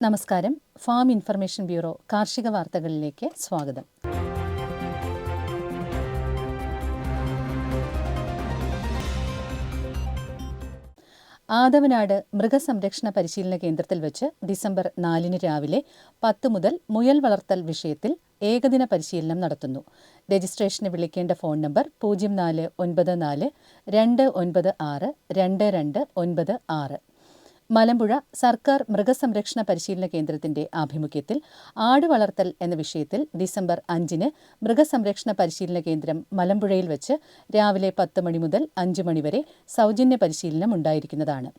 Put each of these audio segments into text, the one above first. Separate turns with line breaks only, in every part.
നമസ്കാരം. Farm information bureau കാർഷിക വാർത്തകളിലേക്ക് സ്വാഗതം. ആദവനാട് മൃഗസംരക്ഷണ പരിശീലന കേന്ദ്രത്തിൽ വെച്ച് ഡിസംബർ നാലിന് രാവിലെ പത്ത് മുതൽ മുയൽ വളർത്തൽ വിഷയത്തിൽ ഏകദിന പരിശീലനം നടത്തുന്നു. രജിസ്ട്രേഷന് വിളിക്കേണ്ട ഫോൺ നമ്പർ പൂജ്യം നാല് ഒൻപത് നാല് രണ്ട് ഒൻപത് ആറ് രണ്ട് രണ്ട് ഒൻപത് ആറ്. മലമ്പുഴ സർക്കാർ മൃഗസംരക്ഷണ പരിശീലന കേന്ദ്രത്തിന്റെ ആഭിമുഖ്യത്തിൽ ആട് വളർത്തൽ എന്ന വിഷയത്തിൽ ഡിസംബർ അഞ്ചിന് മൃഗസംരക്ഷണ പരിശീലന കേന്ദ്രം മലമ്പുഴയിൽ വെച്ച് രാവിലെ പത്ത് മണി മുതൽ അഞ്ച് മണിവരെ സൗജന്യ പരിശീലനം ഉണ്ടായിരിക്കുന്നതാണ്.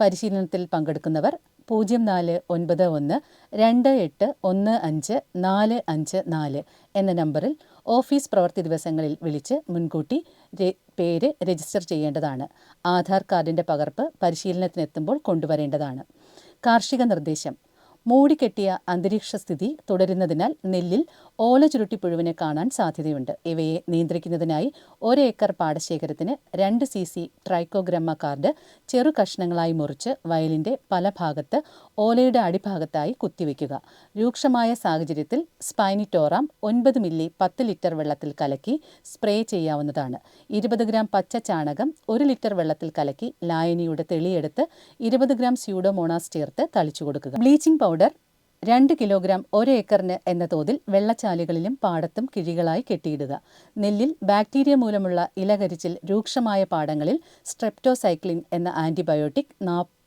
പരിശീലനത്തിൽ പങ്കെടുക്കുന്നവർ പൂജ്യം നാല് ഒൻപത് ഒന്ന് രണ്ട് എട്ട് ഒന്ന് അഞ്ച് നാല് അഞ്ച് നാല് എന്ന നമ്പറിൽ ഓഫീസ് പ്രവൃത്തി ദിവസങ്ങളിൽ വിളിച്ച് മുൻകൂട്ടി പേര് രജിസ്റ്റർ ചെയ്യേണ്ടതാണ്. ആധാർ കാർഡിന്റെ പകർപ്പ് പരിശീലനത്തിനെത്തുമ്പോൾ കൊണ്ടുവരേണ്ടതാണ്. കാർഷിക നിർദ്ദേശം. മൂടിക്കെട്ടിയ അന്തരീക്ഷ സ്ഥിതി തുടരുന്നതിനാൽ നെല്ലിൽ ഓല ചുരുട്ടിപ്പുഴുവിനെ കാണാൻ സാധ്യതയുണ്ട്. ഇവയെ നിയന്ത്രിക്കുന്നതിനായി ഒരേക്കർ പാടശേഖരത്തിന് രണ്ട് സി സി ട്രൈക്കോഗ്രമ്മ കാർഡ് ചെറു കഷ്ണങ്ങളായി മുറിച്ച് വയലിന്റെ പല ഭാഗത്ത് ഓലയുടെ അടിഭാഗത്തായി കുത്തിവെക്കുക. രൂക്ഷമായ സാഹചര്യത്തിൽ സ്പൈനിറ്റോറാം ഒൻപത് മില്ലി പത്ത് ലിറ്റർ വെള്ളത്തിൽ കലക്കി സ്പ്രേ ചെയ്യാവുന്നതാണ്. ഇരുപത് ഗ്രാം പച്ച ചാണകം ഒരു ലിറ്റർ വെള്ളത്തിൽ കലക്കി ലായനിയുടെ തെളിയെടുത്ത് ഇരുപത് ഗ്രാം സ്യൂഡോമോണാസ് ചേർത്ത് തളിച്ചു കൊടുക്കുക ബ്ലീച്ചിംഗ് പൗഡർ രണ്ട് കിലോഗ്രാം ഒരേക്കറിന് എന്ന തോതിൽ വെള്ളച്ചാലുകളിലും പാടത്തും കിഴികളായി കെട്ടിയിടുക. നെല്ലിൽ ബാക്ടീരിയ മൂലമുള്ള ഇലകരിച്ചിൽ രൂക്ഷമായ പാടങ്ങളിൽ സ്ട്രെപ്റ്റോസൈക്ലിൻ എന്ന ആന്റിബയോട്ടിക്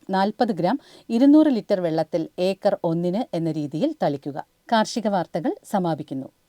നാൽപ്പത് ഗ്രാം ഇരുന്നൂറ് ലിറ്റർ വെള്ളത്തിൽ ഏക്കർ ഒന്നിന് എന്ന രീതിയിൽ തളിക്കുക. കാർഷിക വാർത്തകൾ സമാപിക്കുന്നു.